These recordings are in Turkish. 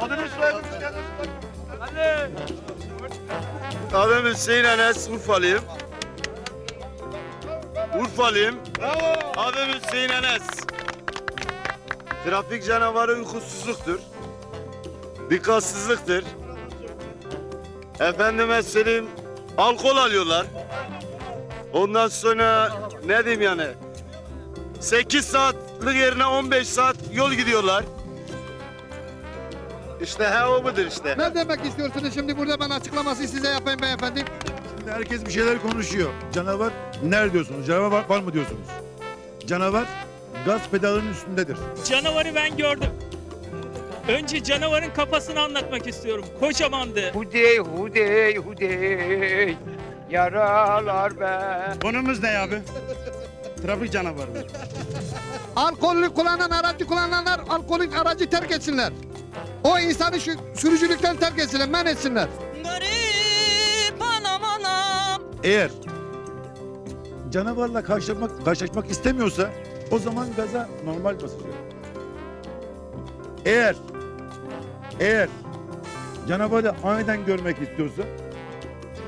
Adınız soyadınız Adım Hüseyin Enes, Urfalıyım. Urfalıyım. Adım Hüseyin Enes. Trafik canavarı uykusuzluktur. Dikkatsizliktir. Efendime söyleyeyim, alkol alıyorlar. Ondan sonra ne diyeyim yani? 8 saatlik yerine 15 saat yol gidiyorlar. İşte he o budur işte. Ne demek istiyorsunuz şimdi burada ben açıklaması size yapayım beyefendi. Şimdi herkes bir şeyler konuşuyor. Canavar nerede diyorsunuz? Canavar var, var mı diyorsunuz? Canavar gaz pedalının üstündedir. Canavarı ben gördüm. Önce canavarın kafasını anlatmak istiyorum. Kocamandı. Hudey hudey hudey yaralar be. Konumuz ne abi? Trafik canavarı. Alkollü kullanan aracı kullananlar alkolik aracı terk etsinler. O insanı şu sürücülükten terk etsinler, men etsinler. Garip anam anam. Eğer canavarla karşılaşmak, karşılaşmak istemiyorsa o zaman gaza normal basacak. Eğer eğer canavarı aniden görmek istiyorsa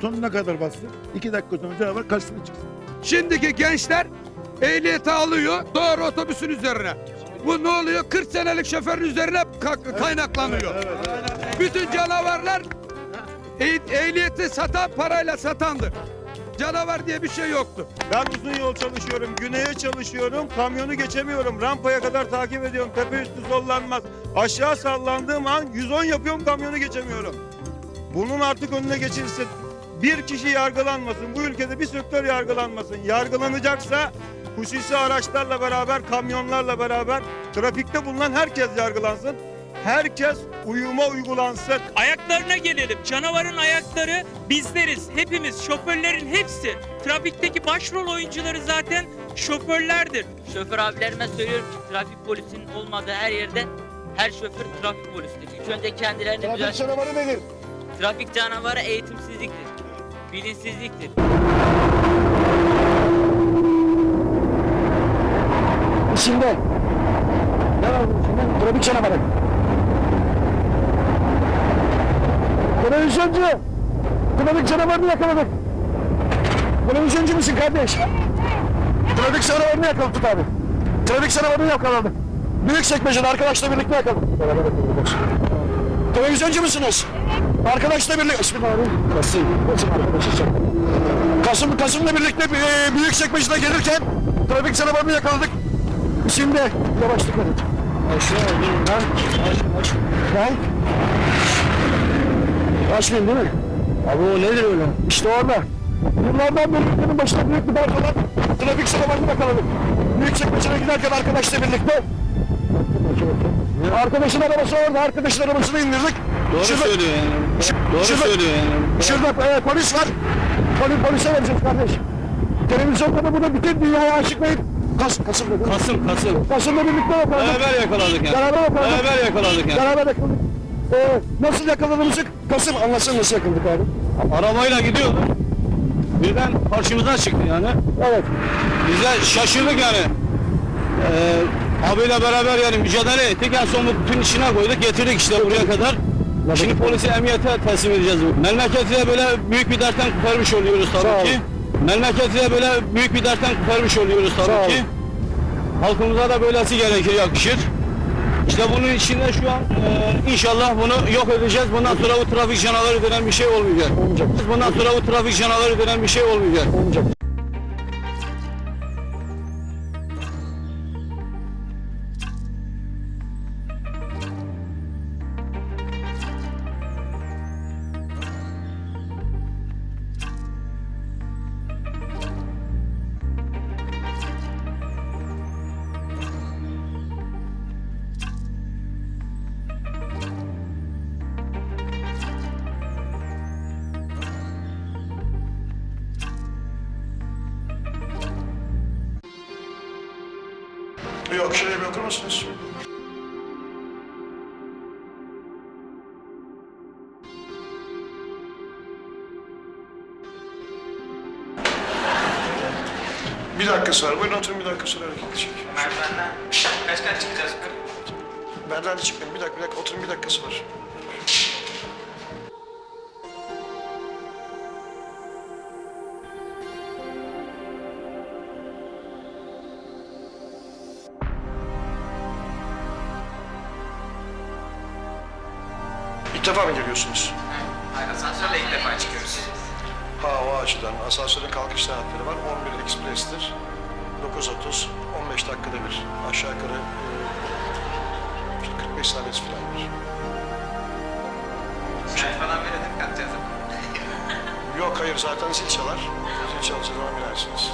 sonuna kadar bassın. iki dakika sonra canavar karşısına çıksın. Şimdiki gençler ehliyeti alıyor doğru otobüsün üzerine. Bu ne oluyor? 40 senelik şoförün üzerine ka- kaynaklanıyor. Bütün canavarlar eh- ehliyeti satan parayla satandır. Canavar diye bir şey yoktu. Ben uzun yol çalışıyorum, güneye çalışıyorum, kamyonu geçemiyorum. Rampaya kadar takip ediyorum, tepe üstü sollanmaz. Aşağı sallandığım an 110 yapıyorum, kamyonu geçemiyorum. Bunun artık önüne geçilsin. Bir kişi yargılanmasın, bu ülkede bir sektör yargılanmasın. Yargılanacaksa hususi araçlarla beraber, kamyonlarla beraber trafikte bulunan herkes yargılansın. Herkes uyuma uygulansın. Ayaklarına gelelim. Canavarın ayakları bizleriz. Hepimiz, şoförlerin hepsi. Trafikteki başrol oyuncuları zaten şoförlerdir. Şoför abilerime söylüyorum ki trafik polisinin olmadığı her yerde her şoför trafik polisidir. İlk önce kendilerini düzelt. canavarı nedir? Trafik canavarı eğitimsizliktir. Bilinçsizliktir. İçinde. Ne var bunun içinde? Trafik canavarı. Televizyoncu. Trafik canavarını yakaladık. Televizyoncu musun kardeş? Trafik canavarını yakaladık abi. Trafik canavarını yakaladık. Büyük çekmecede arkadaşla birlikte yakaladık. Televizyoncu musunuz? Arkadaşla birlikte. Abi? Kasım. Kasım arkadaşı Kasım, Kasım'la birlikte e, büyük çekmecede gelirken trafik canavarını yakaladık. Şimdi yavaşlık edin. Aşağı dur lan. Aş, aş. Lan. Açmayayım değil mi? Abi o nedir öyle? İşte orada. Yıllardan beri ülkenin başında büyük bir balkonlar trafik canavarını yakaladık. Büyük çekmecede giderken arkadaşla birlikte Arkadaşın arabası orada, arkadaşın arabasını indirdik. Doğru söylüyor yani. Doğru söylüyor yani. Şurada e, polis var. Polis, polise vereceğiz kardeş. Televizyonda da bunu bütün dünyaya açıklayıp Kas, Kasım dedi. Kasım, Kasım. Kasım'la birlikte yakaladık. Beraber yakaladık yani. Beraber yakaladık. Beraber yakaladık yani. Beraber yakaladık. Ee, nasıl yakaladığımızı Kasım anlatsın nasıl yakaladık abi. Arabayla gidiyordu. Birden karşımıza çıktı yani. Evet. Biz de şaşırdık yani. Ee, abiyle beraber yani mücadele ettik. En son bütün işine koyduk. Getirdik işte buraya kadar. Şimdi polisi emniyete teslim edeceğiz. Memleketi de böyle büyük bir dertten kurtarmış oluyoruz tabii ki. Memleketi böyle büyük bir dertten kurtarmış oluyoruz tabii ki. Halkımıza da böylesi gerekir, yakışır. İşte bunun içinde şu an e, inşallah bunu yok edeceğiz. Bundan sonra bu trafik canavarı denen bir şey olmayacak. Olmayacak. Bundan sonra bu trafik canavarı denen bir şey olmayacak. Olmayacak. Yok şöyle bir okur musunuz? Bir dakika sonra. Buyurun oturun bir dakika sonra hareket edecek. Merdivenden kaç kaç çıkacağız? Merdivende çıkmayın. Bir dakika, bir dakika. Oturun bir dakikası var. Defa mı geliyorsunuz? Hayır asansörle ilk defa çıkıyoruz. Ha o açıdan. Asansörün kalkış saatleri var. 11 eksprestir. 9.30, 15 dakikada bir. Aşağı yukarı e, işte 45 saniyesi falandır. Çay falan verelim kalkacağız. Yok hayır zaten zil çalar. Zil çalacağı zaman binersiniz.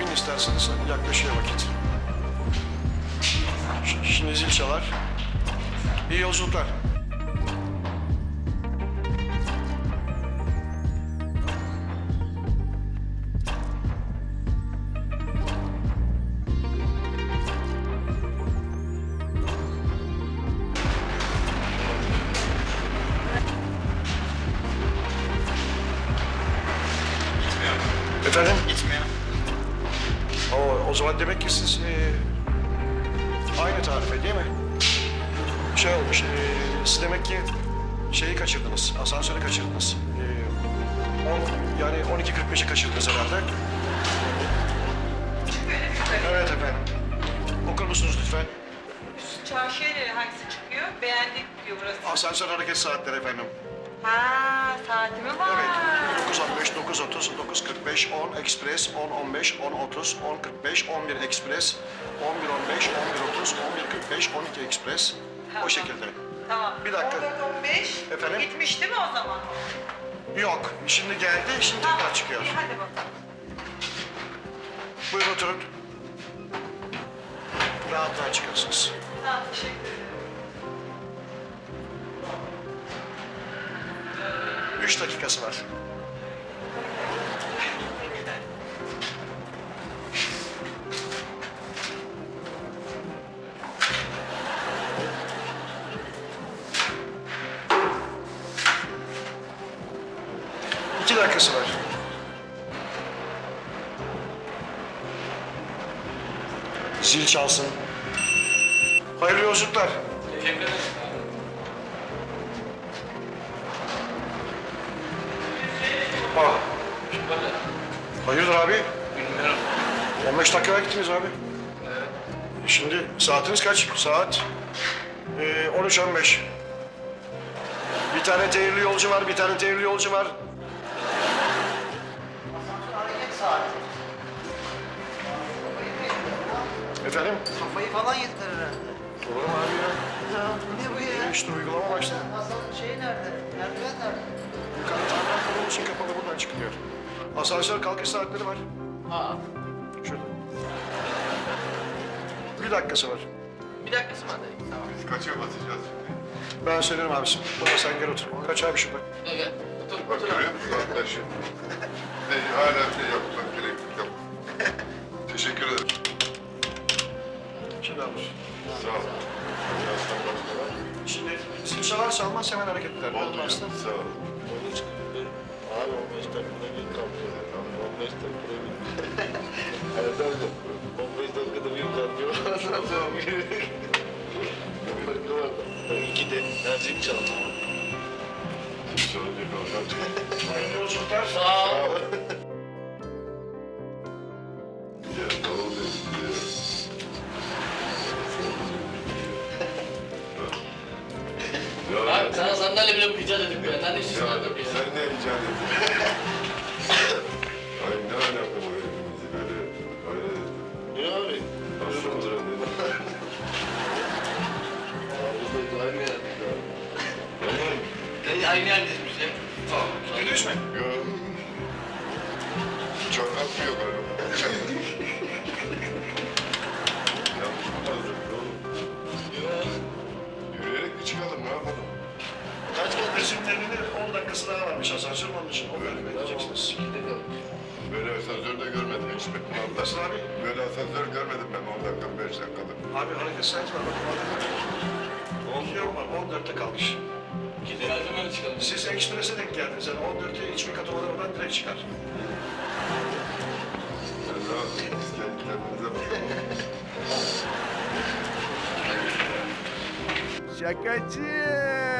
Bin isterseniz yaklaşıyor vakit. Şimdi zil çalar. İyi yolculuklar. Efendim? Gitmiyor. O, o zaman demek ki siz e, aynı tarife değil mi? Şey olmuş, e, siz demek ki şeyi kaçırdınız, asansörü kaçırdınız. E, on, yani 12.45'i kaçırdınız herhalde. Evet efendim. Okur musunuz lütfen? Çarşıya nereye hangisi çıkıyor? Beğendik diyor burası. Asansör hareket saatleri efendim. Ha saati mi var? Evet. 9.15, 9.30, 9.45, 10 ekspres, 10.15, 10.30, 10.45, 11 ekspres, 11.15, 11.30, 11.45, 12 ekspres. O şekilde. Tamam. Bir dakika. 15. Efendim? Gitmiş değil mi o zaman? Yok. Şimdi geldi, şimdi tekrar çıkıyor. İyi hadi bakalım. Buyurun oturun. Rahat rahat çıkarsınız. Tamam teşekkür Üç dakikası var. Ah. Hayırdır abi? Bilmiyorum. 15 dakika gittiniz abi. Evet. Şimdi saatiniz kaç? Saat ee, 13.15. Bir tane tehirli yolcu var, bir tane tehirli yolcu var. Efendim? Kafayı falan yediler herhalde. Olur mu abi ya? Ya, ne bu ya? İşte uygulama başladı. Hasan'ın şeyi Asansör kalkış saatleri var. Aa, Şurada. Bir dakikası var. bir dakikası var dayı. Tamam. Biz kaça basacağız şimdi? Ben söylerim abisi. Burada sen gel otur. Kaç abi şurada? Gel gel. Otur, Bak otur görüyor abi. musun arkadaşım? Ne, hala şey yapmak gerek yok. Teşekkür ederim. Şimdi alır. Sağ ol. Şimdi zil çalar çalmaz hemen hareket eder. Oldu. Aslında. Sağ ol. Sorun yok. Allah'ım. Hayırlı yolculuklar. Sağ ol. Abi sana sandalye bile icat edip ya. Sen de işin ya, var ya. sen ne icat ettin? Dayı aynı yerdeyiz biz ya. Gidiyoruz mu? Yok. Çok yazdık oğlum? Yürüyerek mi çıkalım ne yapalım? Kaç kardeşim evinde 10 dakikası daha varmış asansör onun için. O bölümü bekleyeceksiniz. Böyle asansör de görmedim hiç ben. Nasıl abi? Böyle asansör görmedim ben 10 dakika 5 dakikalık. Abi hareket saati var. Bakın orada. 10 yok var. 14'te kalmış. Siz eksprese denk geldiniz. Yani 14'te hiçbir kat oradan direkt çıkar. Şakacı.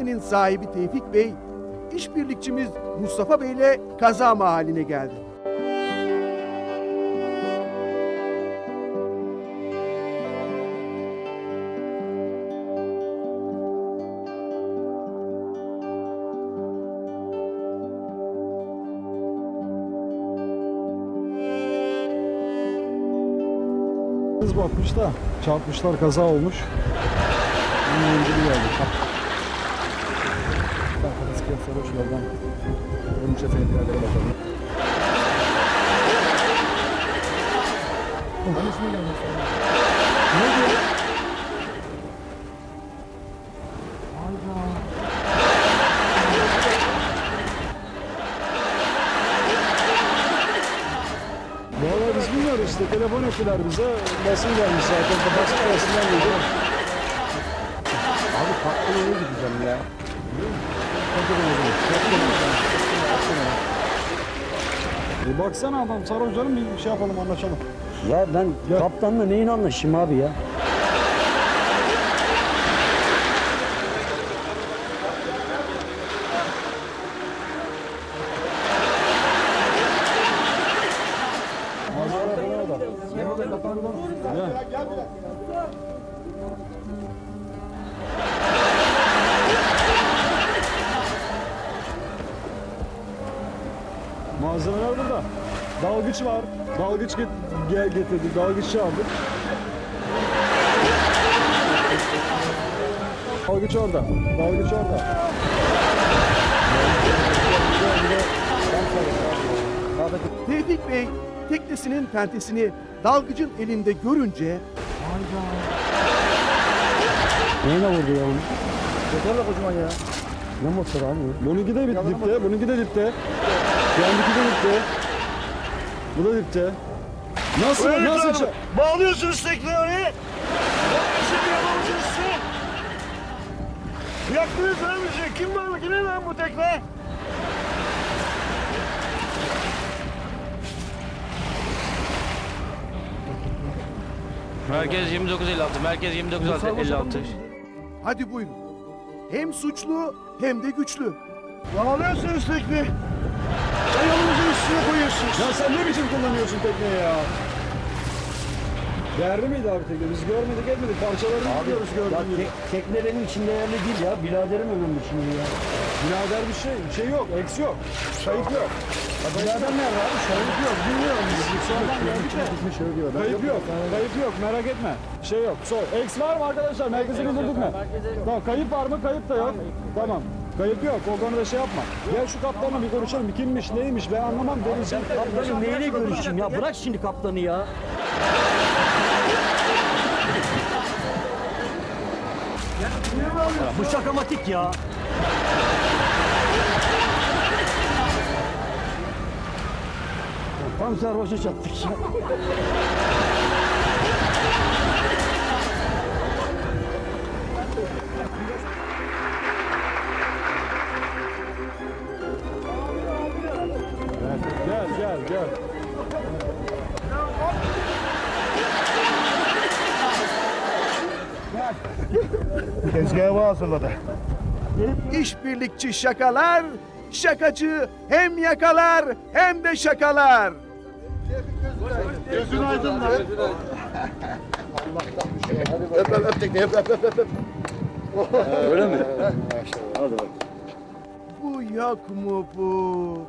Teknenin sahibi Tevfik Bey, işbirlikçimiz Mustafa Bey ile kaza mahalline geldi. Bakmış da çarpmışlar kaza olmuş. Bununla ilgili geldik. Ben Karaskaya Sarhoş yoldan Ölümce tehlikelere bakalım. Hangisine gelmek Ne diyor? Vallahi biz bilmiyoruz işte telefon ettiler bize. Basın gelmiş zaten. Basın arasından geldi. Abi farklı yere gideceğim ya. E baksana adam sarhoş canım bir şey yapalım anlaşalım. Ya ben kaptanla neyin anlaşayım abi ya? Dalgıç var. Dalgıç get gel getirdik. Dalgıç çağırdık. Dalgıç orada. Dalgıç orada. Tevfik Bey, teknesinin tentesini dalgıcın elinde görünce Neyine vurdu ya onu? Motorla kocaman ya. Ne motor abi? Bununki de bit- dipte. Bununki de dipte. Yandaki de dipte. Bu da dipte. Nasıl? nasıl? ça- Bağlıyorsunuz tekneyi oraya. Şimdi yapamazsınız size. Yaktınız lan bizi. Kim bağlı? Kime lan bu tekne? Merkez 2956. Merkez 2956. hadi buyurun. Hem suçlu hem de güçlü. Bağlıyorsunuz tekneyi. Ayağınızın üstüne koyuyorsunuz. Ya sen ne biçim kullanıyorsun tekneyi ya? Değerli miydi abi tekne? Biz görmedik etmedik. Parçalarını biliyoruz gördüğün gibi. tekne benim için değerli değil ya. Biraderim ömürlü şimdi ya. Birader bir şey, bir şey yok, eks yok. Kayıp yok. Birader nerede abi? Şahit yok. Bilmiyorum. Biz Sonradan geldik de. Kayıp yok, kayıp yok. Merak etme. Bir şey yok. Sor. Eks var mı arkadaşlar? Merkezi bulduk mu? Tamam, kayıp var mı? Kayıp da yok. Tamam. Kayıp yok. O konuda şey yapma. Gel şu kaptanla bir konuşalım. Kimmiş, neymiş ben anlamam. Denizcilik Kaptanı neyle görüşeyim ya? Bırak şimdi kaptanı ya. Bu şakamatik ya. Tam sarhoşa çattık ya. Gel. Tezgahı hazırladı. İşbirlikçi şakalar, şakacı hem yakalar hem de şakalar. Gözün aydın lan. Öp öp öp tekne öp öp öp öp. Öyle mi? Bu yok mu bu?